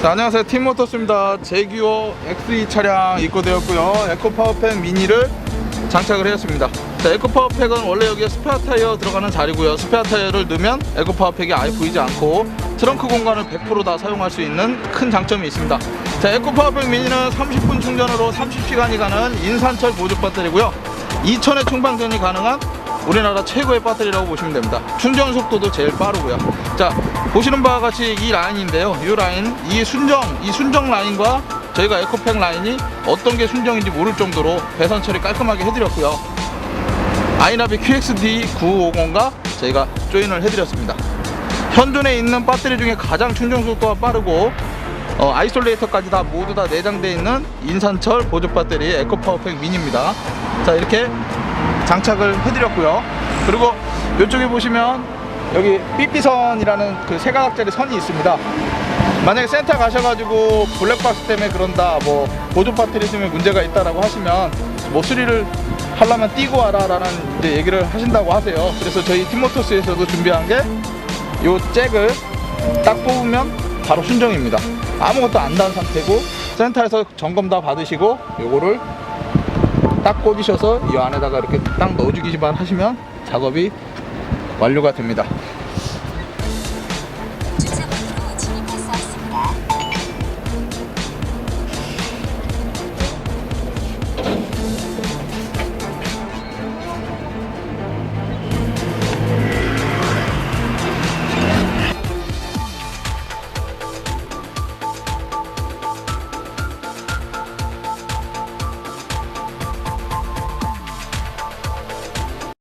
자, 안녕하세요. 팀모터스입니다. 제규어 X2 차량 입고되었고요. 에코파워팩 미니를 장착을 했습니다. 자, 에코파워팩은 원래 여기에 스페어 타이어 들어가는 자리고요. 스페어 타이어를 넣으면 에코파워팩이 아예 보이지 않고 트렁크 공간을 100%다 사용할 수 있는 큰 장점이 있습니다. 자, 에코파워팩 미니는 30분 충전으로 30시간이 가는 인산철 보조 배터리고요. 2000의 충방전이 가능한 우리나라 최고의 배터리라고 보시면 됩니다. 충전 속도도 제일 빠르고요. 자, 보시는 바와 같이 이 라인인데요. 이 라인, 이 순정, 이 순정 라인과 저희가 에코팩 라인이 어떤 게 순정인지 모를 정도로 배선 처리 깔끔하게 해드렸고요. 아이나비 QXD 950과 저희가 조인을 해드렸습니다. 현존에 있는 배터리 중에 가장 충전 속도가 빠르고 어, 아이솔레이터까지 다 모두 다 내장되어 있는 인산철 보조 배터리 에코파워팩 미니입니다. 자 이렇게 장착을 해드렸고요. 그리고 이쪽에 보시면 여기 삐삐선이라는 그 세가닥짜리 선이 있습니다. 만약에 센터 가셔가지고 블랙박스 때문에 그런다, 뭐 보조 배터리 때문에 문제가 있다라고 하시면 뭐 수리를 하려면 띄고 와라 라는 이제 얘기를 하신다고 하세요. 그래서 저희 팀모터스에서도 준비한 게 요 잭을 딱 뽑으면 바로 순정입니다. 아무것도 안 닿은 상태고 센터에서 점검 다 받으시고 요거를 딱 꽂으셔서 이 안에다가 이렇게 딱 넣어주기만 하시면 작업이 완료가 됩니다.